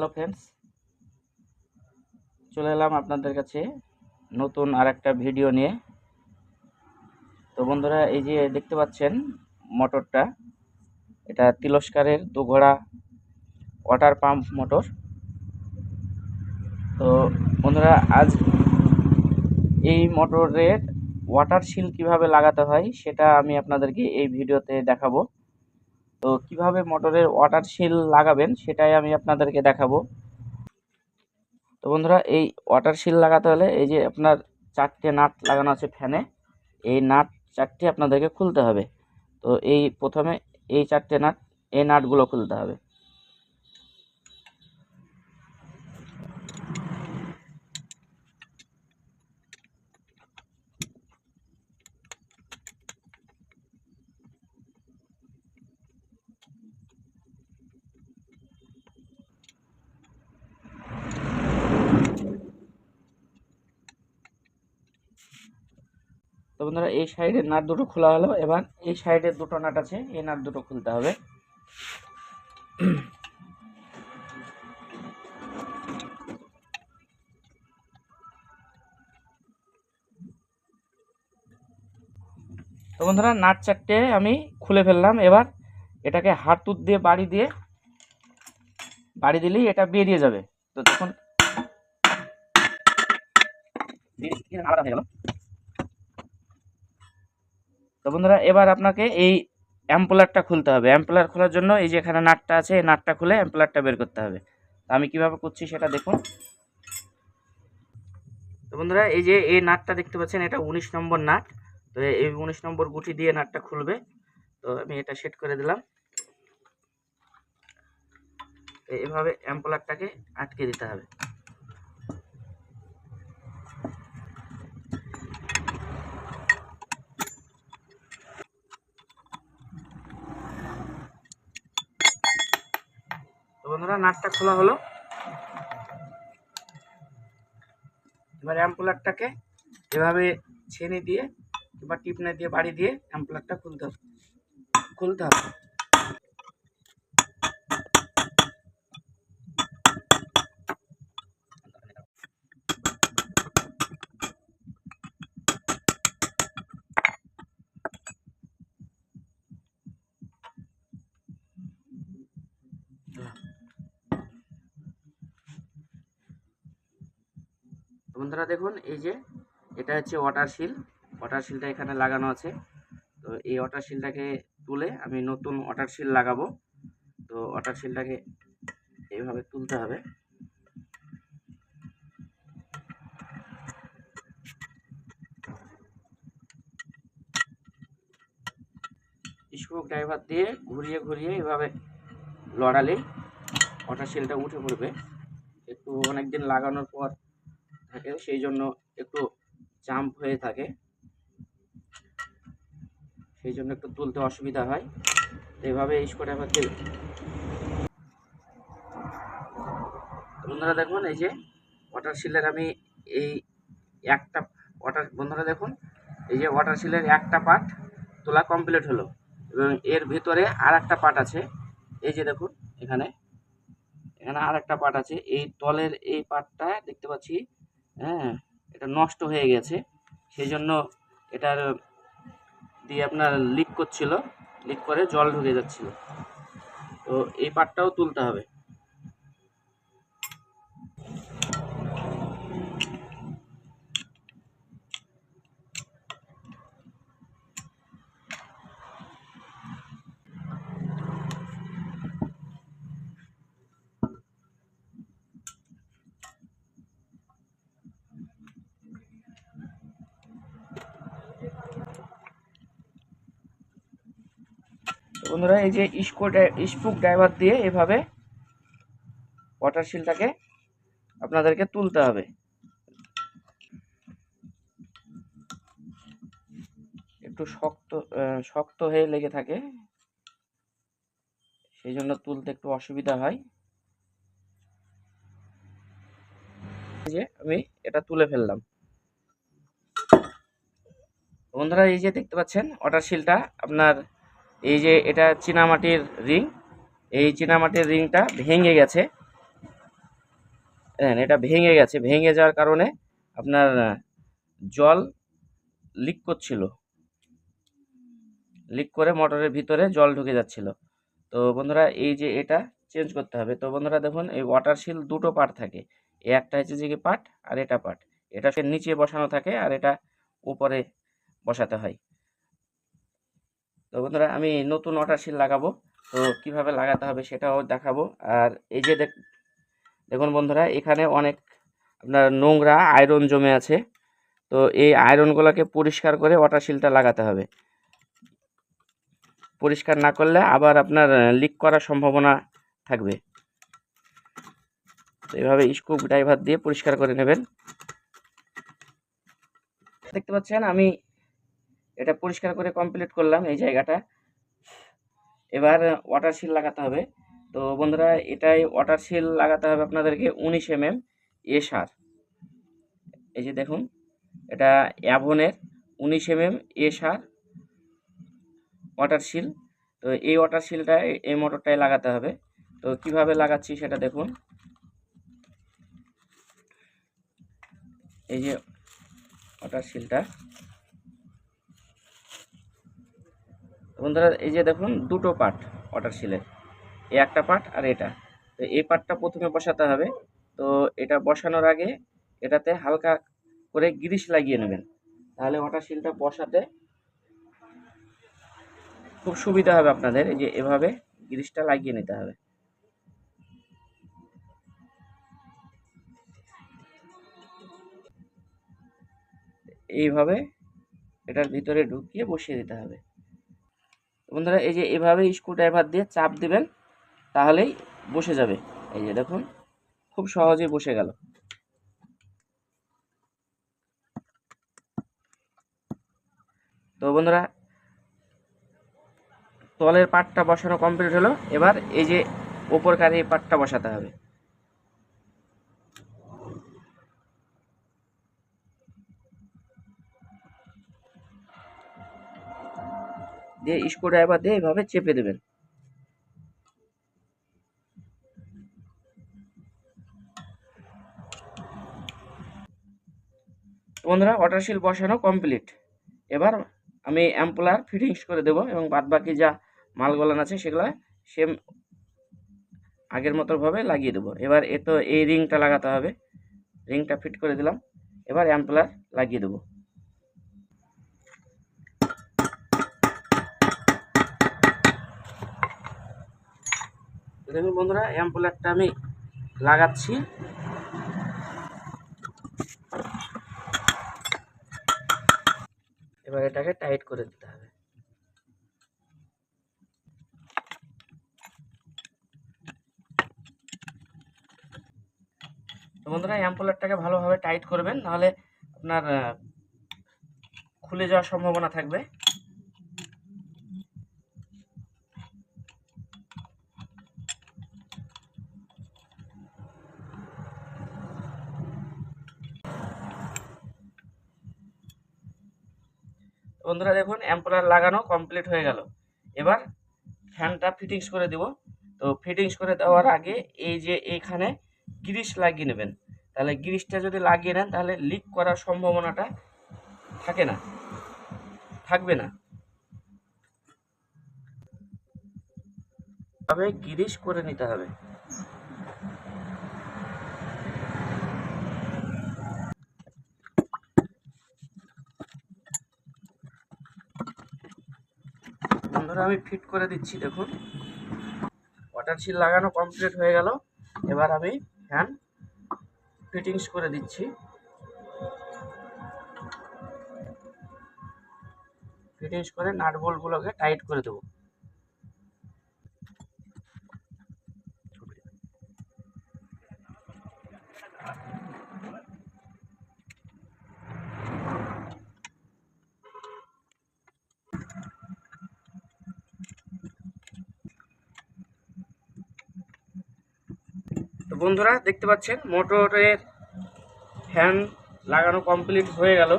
Hello friends চলে এলাম আপনাদের কাছে নতুন আর একটা ভিডিও নিয়ে। তো বন্ধুরা, এই যে দেখতে পাচ্ছেন মোটরটা এটা তিরস্কারের দুঘোড়া ওয়াটার পাম্প মোটর তো বন্ধুরা, আজ এই মোটরের ওয়াটার সিল কীভাবে লাগাতে হয়, সেটা আমি আপনাদেরকে এই ভিডিওতে দেখাবো। তো কীভাবে মোটরের ওয়াটার সিল লাগাবেন সেটাই আমি আপনাদেরকে দেখাবো। তো বন্ধুরা, এই ওয়াটার সিল লাগাতে হলে এই যে আপনার চারটে নাট লাগানো আছে ফ্যানে, এই নাট চারটি আপনাদেরকে খুলতে হবে। তো এই প্রথমে এই চারটে নাট, এই নাটগুলো খুলতে হবে। তো বন্ধুরা, এই সাইডের নাট দুটো খোলা হলো। এবার এই সাইডের দুটো নাট আছে, এই নাট দুটো খুলতে হবে। তো বন্ধুরা, নাট চারটে আমি খুলে ফেললাম। এবার এটাকে হাতুত দিয়ে, বাড়ি দিয়ে, বাড়ি দিলেই এটা বেরিয়ে যাবে। তো তখন হয়ে গেল। বন্ধুরা, এবার আপনাকে এই অ্যাম্পুলারটা খুলতে হবে। অ্যাম্পুলার খোলার জন্য এই যে এখানে নাটটা আছে, এই নাটটা খুলে অ্যাম্পুলারটা বের করতে হবে। তো আমি কীভাবে করছি সেটা দেখুন। তো বন্ধুরা, এই যে এই নাটটা দেখতে পাচ্ছেন, এটা উনিশ নম্বর নাট। তো এই উনিশ নম্বর গুটি দিয়ে নাটটা খুলবে। তো আমি এটা সেট করে দিলাম। এভাবে অ্যাম্পুলারটাকে আটকে দিতে হবে। বন্ধুরা, নাটটা খোলা হলো। এবার অ্যাম্পুলারটাকে এভাবে ছেনে দিয়ে কিংবা টিপনে দিয়ে বাড়ি দিয়ে অ্যাম্পুলারটা খুলতে হবে। খুলতে হবে। বন্ধুরা দেখুন, এই যে এটা হচ্ছে ওয়াটার শিল ওয়াটার শিলটা এখানে লাগানো আছে। তো এই ওয়াটার শিলটাকে তুলে আমি নতুন ওয়াটার শিল লাগাবো। তো ওয়াটার শিলটাকে এইভাবে তুলতে হবে। স্ক্রু ড্রাইভার দিয়ে ঘুরিয়ে ঘুরিয়ে এভাবে লড়ালেই ওয়াটার শিলটা উঠে পড়বে। একটু অনেক দিন লাগানোর পর থাকে সেই জন্য একটু জাম্প হয়ে থাকে। সেই জন্য একটু তুলতে অসুবিধা হয়। তো এইভাবে স্কোয়ার দিয়ে বন্ধুরা দেখুন, এই যে ওয়াটার শিলের আমি এই একটা ওয়াটার বন্ধুরা দেখুন, এই যে ওয়াটার শিলের একটা পার্ট তোলা কমপ্লিট হলো এবং এর ভিতরে আর একটা পার্ট আছে। এই যে দেখুন, এখানে এখানে আর একটা পার্ট আছে। এই তলের এই পার্টটা দেখতে পাচ্ছি হ্যাঁ এটা নষ্ট হয়ে গেছে। সেই জন্য এটার, দিয়ে আপনার লিক করছিল। লিক করে জল ঢুকে যাচ্ছিল। তো এই পাটটাও তুলতে হবে। বন্ধুরা, এই যে ইস্কো স্পুক ড্রাইভার দিয়ে এভাবে ওয়াটার শিলটাকে আপনাদেরকে তুলতে হবে। একটু শক্ত শক্ত হয়ে লেগে থাকে, সেই জন্য তুলতে একটু অসুবিধা হয়। যে আমি এটা তুলে ফেললাম। বন্ধুরা, এই যে দেখতে পাচ্ছেন ওয়াটার শিলটা আপনার এই যে এটা চীনামাটির রিং, এই চীনামাটির রিংটা ভেঙে গেছে। হ্যাঁ এটা ভেঙে গেছে। ভেঙে যাওয়ার কারণে আপনার জল লিক করছিল। লিক করে মোটরের ভিতরে জল ঢুকে যাচ্ছিল। তো বন্ধুরা, এই যে এটা চেঞ্জ করতে হবে। তো বন্ধুরা, দেখুন, এই ওয়াটার শিল দুটো পার্ট থাকে। একটা হচ্ছে যে পার্ট আর এটা পার্ট এটা নিচে বসানো থাকে, আর এটা উপরে বসাতে হয়। তো বন্ধুরা আমি নতুন ওয়াটার শিল লাগাবো। তো কীভাবে লাগাতে হবে সেটাও দেখাবো। আর এই যে দেখ দেখুন বন্ধুরা, এখানে অনেক আপনার নোংরা আয়রন জমে আছে। তো এই আয়রনগুলোকে পরিষ্কার করে ওয়াটার শিলটা লাগাতে হবে। পরিষ্কার না করলে আবার আপনার লিক করার সম্ভাবনা থাকবে। তো এইভাবে স্কুপ ড্রাইভার দিয়ে পরিষ্কার করে নেবেন। দেখতে পাচ্ছেন আমি এটা পরিষ্কার করে কমপ্লিট করলাম এই জায়গাটা। এবার ওয়াটার শিল লাগাতে হবে। তো বন্ধুরা, এটাই ওয়াটার শিল লাগাতে হবে আপনাদেরকে উনিশ এম এম এ সার। এই যে দেখুন, এটা অ্যাভনের উনিশ এম এম এ সার ওয়াটার শিল তো এই ওয়াটার শিলটা এই মোটরটায় লাগাতে হবে। তো কীভাবে লাগাচ্ছি সেটা দেখুন। এই যে ওয়াটার শিলটা বন্ধুরা, এই যে দেখুন, দুটো পার্ট ওয়াটার শিলের এই একটা পার্ট আর এটা। তো এই পার্টটা প্রথমে বসাতে হবে। তো এটা বসানোর আগে এটাতে হালকা করে গ্রিস লাগিয়ে নেবেন। তাহলে ওয়াটার শিলটা বসাতে খুব সুবিধা হবে আপনাদের। যে এভাবে গ্রিসটা লাগিয়ে নিতে হবে। এইভাবে এটার ভিতরে ঢুকিয়ে বসিয়ে দিতে হবে। বন্ধুরা, এই যে এভাবে স্ক্রু ড্রাইভার দিয়ে চাপ দেবেন, তাহলেই বসে যাবে। এই যে দেখুন, খুব সহজে বসে গেল। তো বন্ধুরা, তলের পাটটা বসানো কমপ্লিট হলো। এবার এই যে ওপরকার এই পাটটা বসাতে হবে। দিয়ে স্ক্রু ড্রাইভার দিয়ে এভাবে চেপে দেবেন। বন্ধুরা ওয়াটার শিল বসানো কমপ্লিট এবার আমি অ্যাম্পলার ফিটিংস করে দেবো এবং বাদবাকি যা মালগুলান আছে সেগুলো সেম আগের মতোভাবে লাগিয়ে দেবো। এবার এ তো এই রিংটা লাগাতে হবে। রিংটা ফিট করে দিলাম। এবার অ্যাম্পলার লাগিয়ে দেবো। দেখুন বন্ধুরা অ্যাম্পলারটা আমি লাগাচ্ছি। এবার এটাকে টাইট করে দিতে হবে। তো বন্ধুরা অ্যাম্পলারটাকে ভালোভাবে টাইট করবেন, নাহলে আপনার খুলে যাওয়ার সম্ভাবনা থাকবে। বন্ধুরা দেখুন অ্যাম্পলার লাগানো কমপ্লিট হয়ে গেল। এবার ফ্যানটা ফিটিংস করে দেব। তো ফিটিংস করে দেওয়ার আগে এই যে এইখানে গ্রিস লাগিয়ে নেবেন। তাহলে গ্রিসটা যদি লাগিয়ে নেন, তাহলে লিক করার সম্ভাবনাটা থাকে না। থাকবে না। তবে গ্রিস করে নিতে হবে। বন্ধুরা আমি ফিট করে দিচ্ছি, দেখুন। ওয়াটার শিল লাগানো কমপ্লিট হয়ে গেল। এবার আমি ফ্যান ফিটিংস করে দিচ্ছি। ফিটিংস করে নাট বোল্টগুলোকে টাইট করে দেবো। তো বন্ধুরা দেখতে পাচ্ছেন মোটরের ফ্যান লাগানো কমপ্লিট হয়ে গেল।